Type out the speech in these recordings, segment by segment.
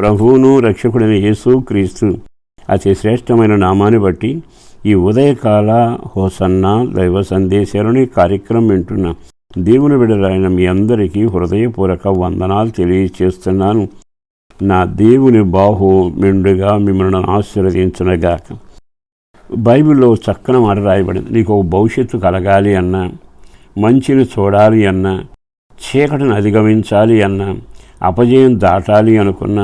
ప్రభువును రక్షకుడైన యేసు క్రీస్తు. అతి శ్రేష్టమైన నామాన్ని బట్టి ఈ ఉదయకాల హోసన్న దైవ సందేశాలని కార్యక్రమం వింటున్న దేవుని బిడలైన మీ అందరికీ హృదయపూర్వక వందనాలు తెలియచేస్తున్నాను. నా దేవుని బాహు మెండుగా మిమ్మల్ని ఆశీర్వదించనగాక. బైబిల్లో చక్కని మాట రాయబడింది. నీకు ఒక భవిష్యత్తు కలగాలి అన్నా మంచిని చూడాలి అన్నా చీకటిని అధిగమించాలి అన్నా అపజయం దాటాలి అనుకున్న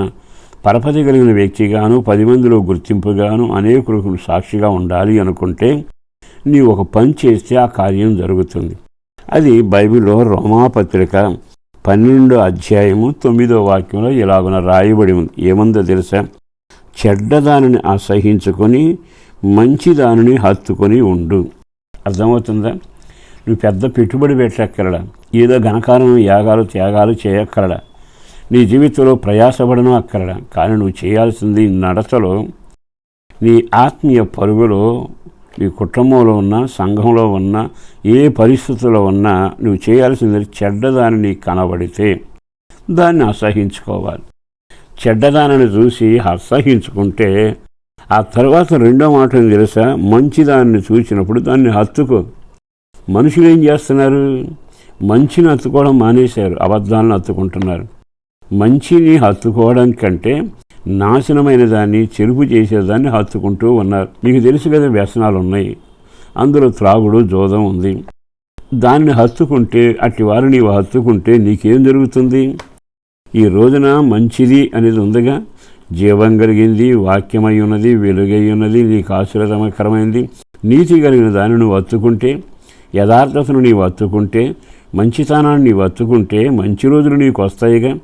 పరపతి కలిగిన వ్యక్తిగాను పది మందిలో గుర్తింపుగాను అనేకులకు సాక్షిగా ఉండాలి అనుకుంటే నీ ఒక పని చేస్తే ఆ కార్యం జరుగుతుంది. అది బైబిల్లో రోమాపత్రిక పన్నెండో అధ్యాయము తొమ్మిదో వాక్యంలో ఇలాగున రాయబడి ఉంది. ఏముందో తెలుసా? చెడ్డదానిని అసహించుకొని మంచిదానిని హత్తుకొని ఉండు. అర్థమవుతుందా? నువ్వు పెద్ద పెట్టుబడి పెట్టక్కరడా ఏదో ఘనకారం యాగాలు త్యాగాలు చేయక్కరడా నీ జీవితంలో ప్రయాసపడను అక్కడ. కానీ నువ్వు చేయాల్సింది నడతలో నీ ఆత్మీయ పరుగులో నీ కుటుంబంలో ఉన్న సంఘంలో ఉన్న ఏ పరిస్థితుల్లో ఉన్నా నువ్వు చేయాల్సింది చెడ్డదాని నీకు కనబడితే దాన్ని అసహించుకోవాలి. చెడ్డదానిని చూసి అసహించుకుంటే ఆ తర్వాత రెండో మాట తెలుసా? మంచిదాన్ని చూసినప్పుడు దాన్ని హత్తుకో. మనుషులు ఏం చేస్తున్నారు? మంచిని హత్తుకోవడం మానేశారు. అబద్ధాలను హత్తుకుంటున్నారు. మంచిని హత్తుకోవడం కంటే నాశనమైన దాన్ని చెరుపు చేసేదాన్ని హత్తుకుంటూ ఉన్నారు. మీకు తెలుసు కదా వ్యసనాలు ఉన్నాయి అందులో త్రాగుడు జోదం ఉంది. దాన్ని హత్తుకుంటే అట్టి వారు నీవు హత్తుకుంటే నీకేం జరుగుతుంది? ఈ రోజున మంచిది అనేది ఉందిగా. జీవం కలిగింది వాక్యమై ఉన్నది వెలుగై ఉన్నది నీకు ఆశీర్వదకరమైంది. నీతి కలిగిన దాన్ని నువ్వు హత్తుకుంటే యథార్థతను నీవు హత్తుకుంటే మంచితనాన్ని నీవు హత్తుకుంటే మంచి రోజులు నీకు వస్తాయిగా.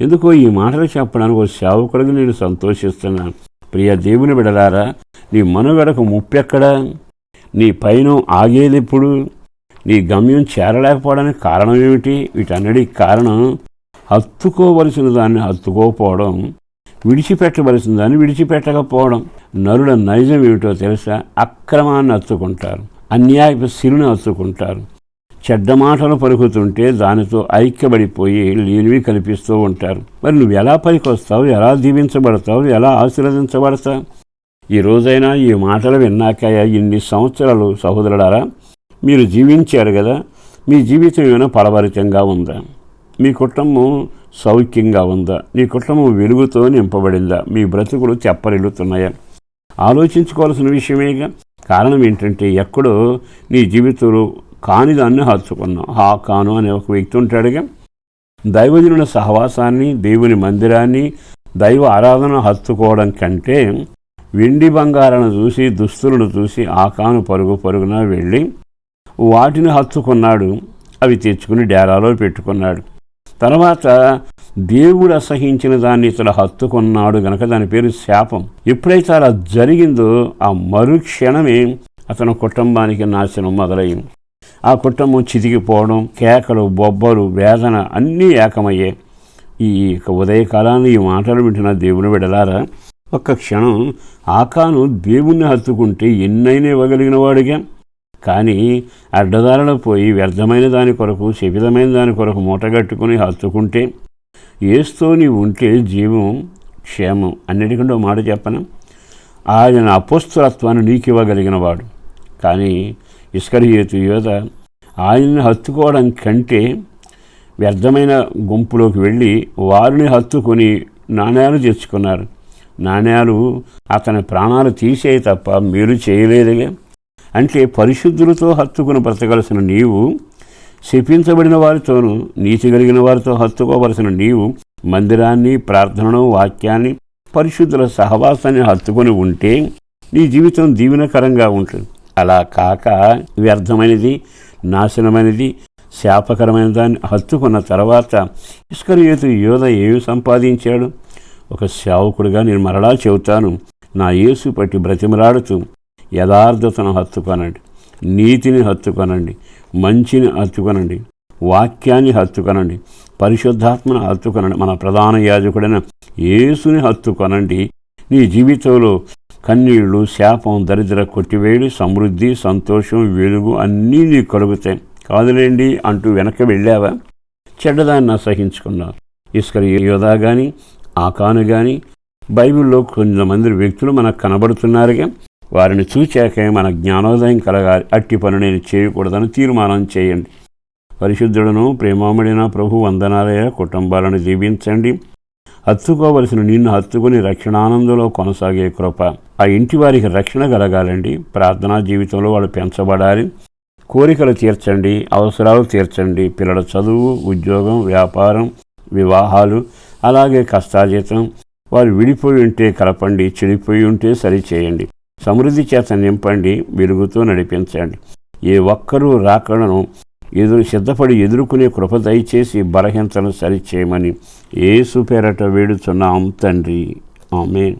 ఎందుకో ఈ మాటలు చెప్పడానికి ఒక సేవకుడికి నేను సంతోషిస్తున్నాను ప్రియ దేవుని బిడలారా నీ మనుగడకు ముప్పెక్కడా? నీ పైన ఆగేదెప్పుడు? నీ గమ్యం చేరలేకపోవడానికి కారణం ఏమిటి? వీటన్నిటికి కారణం హత్తుకోవలసిన దాన్ని హత్తుకోకపోవడం విడిచిపెట్టవలసిన దాన్ని విడిచిపెట్టకపోవడం. నరుల నైజం ఏమిటో తెలుసా? అక్రమాన్ని హత్తుకుంటారు. అన్యాయపు సిరుని హత్తుకుంటారు. చెడ్డ మాటలు పలుకుతుంటే దానితో ఐక్యబడిపోయి లేనివి కల్పిస్తూ ఉంటారు. మరి నువ్వు ఎలా పనికొస్తావు? ఎలా దీవించబడతావు? ఎలా ఆశీర్వదించబడతావు? ఈ రోజైనా ఈ మాటలు విన్నాక ఇన్ని సంవత్సరాలు సహోదరుడారా మీరు జీవించారు కదా మీ జీవితం ఏమైనా ఫలభరితంగా ఉందా? మీ కుటుంబం సౌఖ్యంగా ఉందా? మీ కుటుంబం వెలుగుతో నింపబడిందా? మీ బ్రతుకులు తెప్పరిల్లుతున్నాయా ఆలోచించుకోవాల్సిన విషయమేగా? కారణం ఏంటంటే ఎక్కడో నీ జీవితంలో కాని దాన్ని హత్తుకున్నాం. హా కాను అనే ఒక వ్యక్తి ఉంటాడుగా దైవజనుల సహవాసాన్ని దేవుని మందిరాన్ని దైవ ఆరాధన హత్తుకోవడం కంటే వెండి బంగారాలను చూసి దుస్తులను చూసి ఆ కాను పరుగు పరుగున వెళ్ళి వాటిని హత్తుకున్నాడు. అవి తెచ్చుకుని డేరాలో పెట్టుకున్నాడు. తర్వాత దేవుడు అసహించిన దాన్ని ఇతడు హత్తుకున్నాడు గనక దాని పేరు శాపం. ఎప్పుడైతే అలా జరిగిందో ఆ మరుక్షణమే అతని కుటుంబానికి నాశనం మొదలైంది. ఆ కుటుంబం చితికిపోవడం కేకలు బొబ్బలు వేదన అన్నీ ఏకమయ్యాయి ఈ ఉదయకాలాన్ని ఈ మాటలు వింటున్న దేవుని విడలారా ఒక్క క్షణం ఆకాను దేవుణ్ణి హత్తుకుంటే ఎన్నైనా ఇవ్వగలిగిన వాడిగా. కానీ అడ్డదారిలో పోయి వ్యర్థమైన దాని కొరకు శపితమైన దాని కొరకు మూటగట్టుకుని హత్తుకుంటే ఏస్తో నీవు ఉంటే జీవం క్షేమం అన్నిటికంటే మాట చెప్పను. ఆయన అపోస్తులత్వాన్ని నీకు ఇవ్వగలిగిన వాడు. కానీ ఇస్కరియేతు యోధ ఆయన్ని హత్తుకోవడం కంటే వ్యర్థమైన గుంపులోకి వెళ్ళి వారిని హత్తుకొని నాణ్యాలు తెచ్చుకున్నారు. నాణ్యాలు అతని ప్రాణాలు తీసే తప్ప మీరు చేయలేదుగా అంటే పరిశుద్ధులతో హత్తుకుని బ్రతకలసిన నీవు శపించబడిన వారితోనూ నీతి కలిగిన వారితో హత్తుకోవలసిన నీవు మందిరాన్ని ప్రార్థనను వాక్యాన్ని పరిశుద్ధుల సహవాసాన్ని హత్తుకొని ఉంటే నీ జీవితం దీవెనకరంగా ఉంటుంది. అలా కాక వ్యర్థమైనది నాశనమైనది శాపకరమైన దాన్ని హత్తుకున్న తర్వాత ఇస్కరియోతు యోధ ఏమి సంపాదించాడు? ఒక సేవకుడిగా నేను మరలా చెబుతాను నా యేసు పట్టి బ్రతిమలాడుతూ యథార్థతను హత్తుకొనండి నీతిని హత్తుకొనండి మంచిని హత్తుకొనండి వాక్యాన్ని హత్తుకొనండి పరిశుద్ధాత్మను హత్తుకొనండి మన ప్రధాన యాజకుడైన యేసుని హత్తుకొనండి. నీ జీవితంలో కన్నీళ్ళు శాపం దరిద్ర కొట్టివేడి సమృద్ధి సంతోషం వెలుగు అన్నీ నీకు కలుగుతాయి కాదులేండి అంటూ వెనక్కి వెళ్ళావా? చెడ్డదాన్ని అసహించుకున్నావు ఇస్కరి యోధా కానీ ఆకాను కానీ బైబిల్లో కొంతమంది వ్యక్తులు మనకు కనబడుతున్నారుగా. వారిని చూచాకే మన జ్ఞానోదయం కలగాలి. అట్టి పని నేను చేయకూడదని తీర్మానం చేయండి. పరిశుద్ధులను ప్రేమామడిన ప్రభు వందనాలయ కుటుంబాలను దీవించండి. హత్తుకోవలసిన నిన్ను హత్తుకుని రక్షణానందంలో కొనసాగే కృప. ఆ ఇంటి వారికి రక్షణ కలగాలండి. ప్రార్థనా జీవితంలో వాళ్ళు పెంచబడాలి. కోరికలు తీర్చండి. అవసరాలు తీర్చండి. పిల్లల చదువు ఉద్యోగం వ్యాపారం వివాహాలు అలాగే కష్టాజీతం వారు విడిపోయి ఉంటే కలపండి. చెడిపోయి ఉంటే సరిచేయండి. సమృద్ధి చేత నింపండి. వెలుగుతూ నడిపించండి. ఏ ఒక్కరూ రాకడను ఎదురు సిద్ధపడి ఎదుర్కొనే కృప దయచేసి బలహీనతను సరిచేయమని ఏసు పేరట వేడుచున్నాం తండ్రి. ఆమె